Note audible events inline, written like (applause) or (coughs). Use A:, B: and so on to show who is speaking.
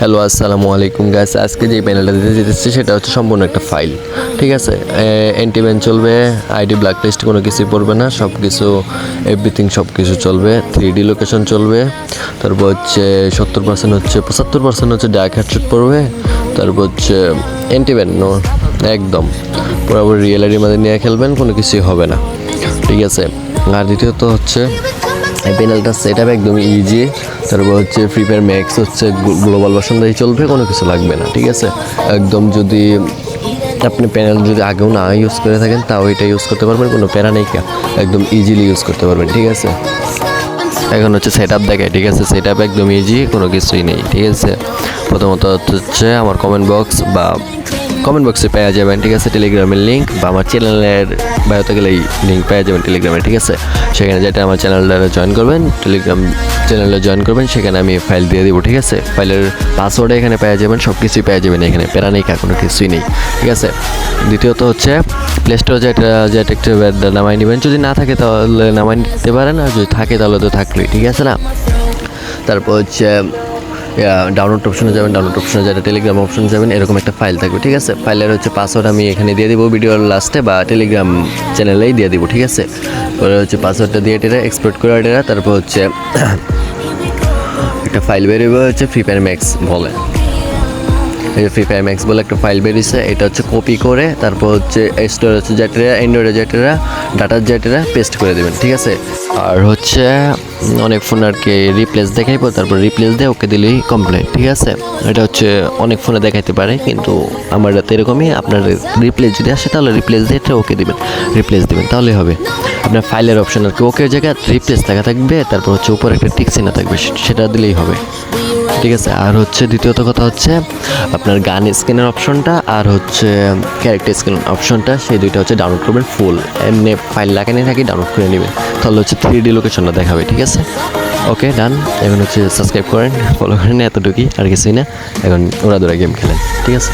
A: Hello আসসালামু আলাইকুম guys আজকে যে প্যানেলটা দিতে যেতেছি, সেটা হচ্ছে সম্পূর্ণ একটা ফাইল ঠিক আছে? এন্টিমেন চলবে আইডি ব্ল্যাক লিস্ট কোনো কিছুই পড়বে না সব কিছু এভরিথিং সব কিছু চলবে থ্রি ডি লোকেশন চলবে, তারপর হচ্ছে সত্তর পার্সেন্ট হচ্ছে, পঁচাত্তর পার্সেন্ট হচ্ছে ডার্ক হেডশট পড়বে তারপর হচ্ছে এন্টিমেন নো একদম পুরোপুরি রিয়েলিটির মধ্যে নিয়ে খেলবেন, কোনো কিছুই হবে না, ঠিক আছে? আর দ্বিতীয়ত হচ্ছে প্যানেলটা সেট আপ একদম ইজি তারপর হচ্ছে ফ্রি ফায়ার ম্যাক্স হচ্ছে গ্লোবাল ভার্সন দিয়ে চলবে, কোনো কিছু লাগবে না, ঠিক আছে? একদম যদি আপনি প্যানেল যদি আগেও না ইউজ করে থাকেন, তাও এটা ইউজ করতে পারবেন, কোনো প্যারা নেই একদম ইজিলি ইউজ করতে পারবেন, ঠিক আছে? এখন হচ্ছে সেট আপ দেখায় ঠিক আছে? সেট আপ একদম ইজি কোনো কিছুই নেই, ঠিক আছে? প্রথমত হচ্ছে আমার কমেন্ট বক্স বা কমেন্ট বক্সে পেয়ে যাবেন, ঠিক আছে? টেলিগ্রামের লিঙ্ক বা আমার চ্যানেলের বায়োতে গেলেই লিঙ্ক পেয়ে যাবেন টেলিগ্রামে ঠিক আছে? সেখানে যেটা আমার চ্যানেলটা জয়েন করবেন টেলিগ্রাম চ্যানেলে জয়েন করবেন, সেখানে আমি ফাইল দিয়ে দেবো, ঠিক আছে? ফাইলের পাসওয়ার্ড এখানে পেয়ে যাবেন সব কিছুই পেয়ে যাবেন এখানে, প্যারা নেই, কোনো কিছুই নেই, ঠিক আছে? দ্বিতীয়ত হচ্ছে প্লে স্টোর যেটা যেটা একটু নামাই নেবেন, যদি না থাকে তাহলে নামাই নিতে পারেন, আর যদি থাকে তাহলে তো থাকলোই, ঠিক আছে না? তারপর হচ্ছে ডাউনলোড অপশনে যাবেন ডাউনলোড অপশনে যাবেন টেলিগ্রাম অপশনে যাবেন, এরকম একটা ফাইল থাকবে, ঠিক আছে? ফাইলের হচ্ছে পাসওয়ার্ড আমি এখানে দিয়ে দিব ভিডিওর লাস্টে বা টেলিগ্রাম চ্যানেলেই দিয়ে দিব, ঠিক আছে? পরে হচ্ছে পাসওয়ার্ডটা দিয়ে এটা এক্সপোর্ট করে এটা তারপর হচ্ছে (coughs) একটা ফাইল বেরোবে হচ্ছে ফ্রি ফায়ার ম্যাক্স বলে। ফায়ার ম্যাক্স বলে একটা ফাইল বেরিয়েছে। এটা হচ্ছে কপি করে তারপর হচ্ছে স্টোরেজ জ্যাটেরা অ্যান্ড্রয়েড জ্যাটেরা ডাটার জ্যাটেরা পেস্ট করে দেবেন, ঠিক আছে? আর হচ্ছে অনেক ফোন আর কি রিপ্লেস দেখাইবো, তারপর রিপ্লেস দিয়ে ওকে দিলেই কমপ্লিট ঠিক আছে? এটা হচ্ছে অনেক ফোনে দেখাইতে পারে, কিন্তু আমার তো এরকমই, আপনার রিপ্লেস যদি আসে তাহলে রিপ্লেস দিয়ে এটা ওকে দিবেন রিপ্লেস দিবেন তাহলে হবে। আপনার ফাইলের অপশন আর কি, ওকে জায়গায় রিপ্লেস থাকা থাকবে, তারপর হচ্ছে উপরে একটা টিক চিহ্ন থাকবে সেটা দিলেই হবে। ঠিক আছে, আর হচ্ছে দ্বিতীয়ত কথা হচ্ছে আপনার গান স্ক্রিনের অপশনটা, আর হচ্ছে ক্যারেক্টার স্ক্রিন অপশনটা সেই দুইটা হচ্ছে ডাউনলোড করবেন ফুল এমনি ফাইল লাগানি থাকি ডাউনলোড করে নেবেন। তাহলে হচ্ছে থ্রি ডি লোকেশনটা দেখাবে, ঠিক আছে? ওকে ডান এখন হচ্ছে সাবস্ক্রাইব করেন ফলো করেন, এতটুকুই, আর কিছুই না। এখন ওরা দৌড়া গেম খেলেন, ঠিক আছে?